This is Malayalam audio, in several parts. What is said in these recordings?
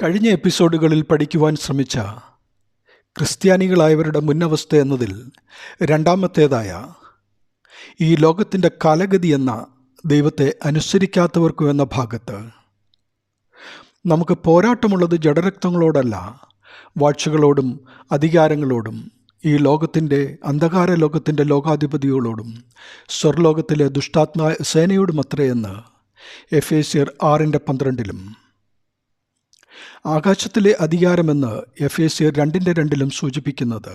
കഴിഞ്ഞ എപ്പിസോഡുകളിൽ പഠിക്കുവാൻ ശ്രമിച്ച ക്രിസ്ത്യാനികളായവരുടെ മുന്നവസ്ഥ എന്നതിൽ രണ്ടാമത്തേതായ ഈ ലോകത്തിന്റെ കാലഗതി എന്ന ദൈവത്തെ അനുസരിക്കാത്തവർക്കു എന്ന ഭാഗത്ത് നമുക്ക് പോരാട്ടമുള്ളത് ജഡരക്തങ്ങളോടല്ല വാഴ്ചകളോടും അധികാരങ്ങളോടും ഈ ലോകത്തിന്റെ അന്ധകാര ലോകത്തിന്റെ ലോകാധിപതികളോടും സ്വർലോകത്തിലെ ദുഷ്ടാത്മ സേനയോടും അത്രയെന്ന് എഫ് എ സിയർ ആറിന്റെ പന്ത്രണ്ടിലും ആകാശത്തിലെ അധികാരമെന്ന് എഫ് എ സി രണ്ടിന്റെ രണ്ടിലും സൂചിപ്പിക്കുന്നത്.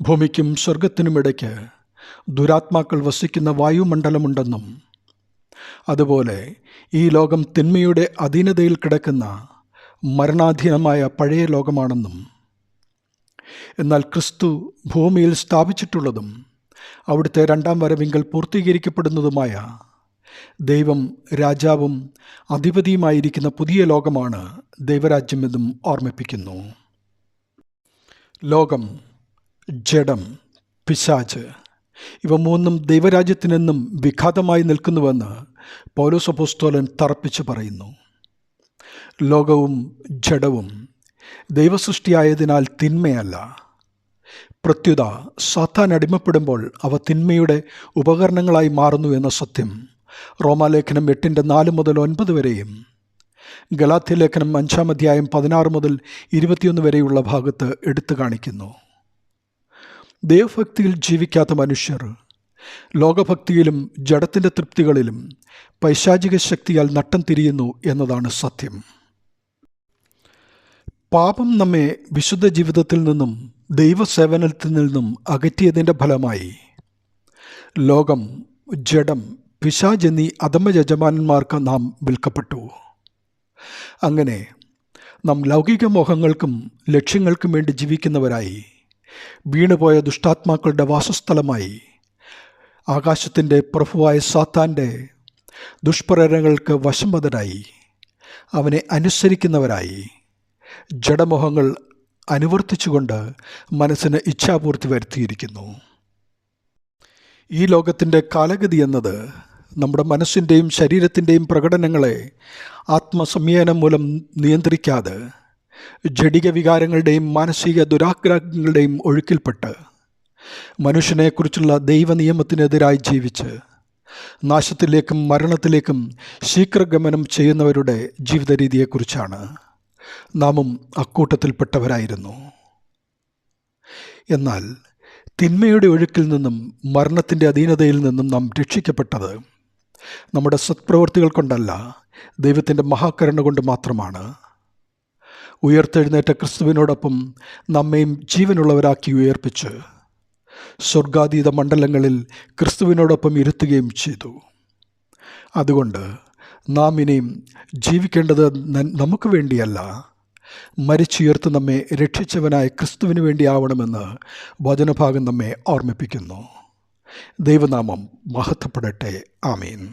ഭൂമിക്കും സ്വർഗത്തിനുമിടയ്ക്ക് ദുരാത്മാക്കൾ വസിക്കുന്ന വായുമണ്ഡലമുണ്ടെന്നും അതുപോലെ ഈ ലോകം തിന്മയുടെ അധീനതയിൽ കിടക്കുന്ന മരണാധീനമായ പഴയ ലോകമാണെന്നും എന്നാൽ ക്രിസ്തു ഭൂമിയിൽ സ്ഥാപിച്ചിട്ടുള്ളതും അവിടുത്തെ രണ്ടാം വരവിങ്കൽ പൂർത്തീകരിക്കപ്പെടുന്നതുമായ ദൈവം രാജാവും അധിപതിയുമായിരിക്കുന്ന പുതിയ ലോകമാണ് ദൈവരാജ്യമെന്നും ഓർമ്മിപ്പിക്കുന്നു. ലോകം ജഡം പിശാജ് ഇവ മൂന്നും ദൈവരാജ്യത്തിനെന്നും വിഘാതമായി നിൽക്കുന്നുവെന്ന് പൗലോസപോസ്തോലൻ തറപ്പിച്ച് പറയുന്നു. ലോകവും ജഡവും ദൈവസൃഷ്ടിയായതിനാൽ തിന്മയല്ല. പ്രത്യുത സാത്താൻ അടിമപ്പെടുമ്പോൾ അവ തിന്മയുടെ ഉപകരണങ്ങളായി മാറുന്നു എന്ന സത്യം റോമാലേഖനം എട്ടിന്റെ നാല് മുതൽ ഒൻപത് വരെയും ഗലാത്തി ലേഖനം അഞ്ചാം അധ്യായം പതിനാറ് മുതൽ ഇരുപത്തിയൊന്ന് വരെയുള്ള ഭാഗത്ത് എടുത്തു കാണിക്കുന്നു. ദൈവഭക്തിയിൽ ജീവിക്കാത്ത മനുഷ്യർ ലോകഭക്തിയിലും ജഡത്തിന്റെ തൃപ്തികളിലും പൈശാചിക ശക്തിയാൽ നട്ടം തിരിയുന്നു എന്നതാണ് സത്യം. പാപം നമ്മെ വിശുദ്ധ ജീവിതത്തിൽ നിന്നും ദൈവസേവനത്തിൽ നിന്നും അകറ്റിയതിന്റെ ഫലമായി ലോകം ജഡം പിശാജ് എന്നീ അധമ യജമാനന്മാർക്ക് നാം വിൽക്കപ്പെട്ടു. അങ്ങനെ നാം ലൗകിക മോഹങ്ങൾക്കും ലക്ഷ്യങ്ങൾക്കും വേണ്ടി ജീവിക്കുന്നവരായി. വീണുപോയ ദുഷ്ടാത്മാക്കളുടെ വാസസ്ഥലമായി. ആകാശത്തിന്റെ പ്രഭുവായ സാത്താന്റെ ദുഷ്പ്രേരണകൾക്ക് വശംവതരായി. അവനെ അനുസരിക്കുന്നവരായി. ജഡമോഹങ്ങൾ അനുവർത്തിച്ചുകൊണ്ട് മനസ്സിന് ഇച്ഛാപൂർത്തി വരുത്തിയിരിക്കുന്നു. ഈ ലോകത്തിന്റെ കാലഗതി എന്നത് നമ്മുടെ മനസ്സിന്റെയും ശരീരത്തിന്റെയും പ്രകടനങ്ങളെ ആത്മസംയനം മൂലം നിയന്ത്രിക്കാതെ ജഡിക വികാരങ്ങളുടെയും മാനസിക ദുരാഗ്രഹങ്ങളുടെയും ഒഴുക്കിൽപ്പെട്ട് മനുഷ്യനെക്കുറിച്ചുള്ള ദൈവനിയമത്തിനെതിരായി ജീവിച്ച് നാശത്തിലേക്കും മരണത്തിലേക്കും ശീഘ്രഗമനം ചെയ്യുന്നവരുടെ ജീവിത രീതിയെക്കുറിച്ചാണ് നാമും അക്കൂട്ടത്തിൽപ്പെട്ടവരായിരുന്നു. എന്നാൽ തിന്മയുടെ ഒഴുക്കിൽ നിന്നും മരണത്തിന്റെ അധീനതയിൽ നിന്നും നാം രക്ഷിക്കപ്പെട്ടത് നമ്മുടെ സത്പ്രവൃത്തികൾ കൊണ്ടല്ല ദൈവത്തിന്റെ മഹാകരുണ കൊണ്ട് മാത്രമാണ്. ഉയർത്തെഴുന്നേറ്റ ക്രിസ്തുവിനോടൊപ്പം നമ്മയും ജീവനുള്ളവരാക്കി ഉയർപ്പിച്ച് സ്വർഗാതീത മണ്ഡലങ്ങളിൽ ക്രിസ്തുവിനോടൊപ്പം ഇരുത്തുകയും ചെയ്തു. അതുകൊണ്ട് നാം ഇനിയും ജീവിക്കേണ്ടത് നമുക്ക് വേണ്ടിയല്ല മരിച്ചുയർത്ത് നമ്മെ രക്ഷിച്ചവനായ ക്രിസ്തുവിന് വേണ്ടിയാവണമെന്ന് വചനഭാഗം നമ്മെ ഓർമ്മിപ്പിക്കുന്നു. ദൈവനാമം മഹത്വപ്പെടട്ടെ. ആമീൻ.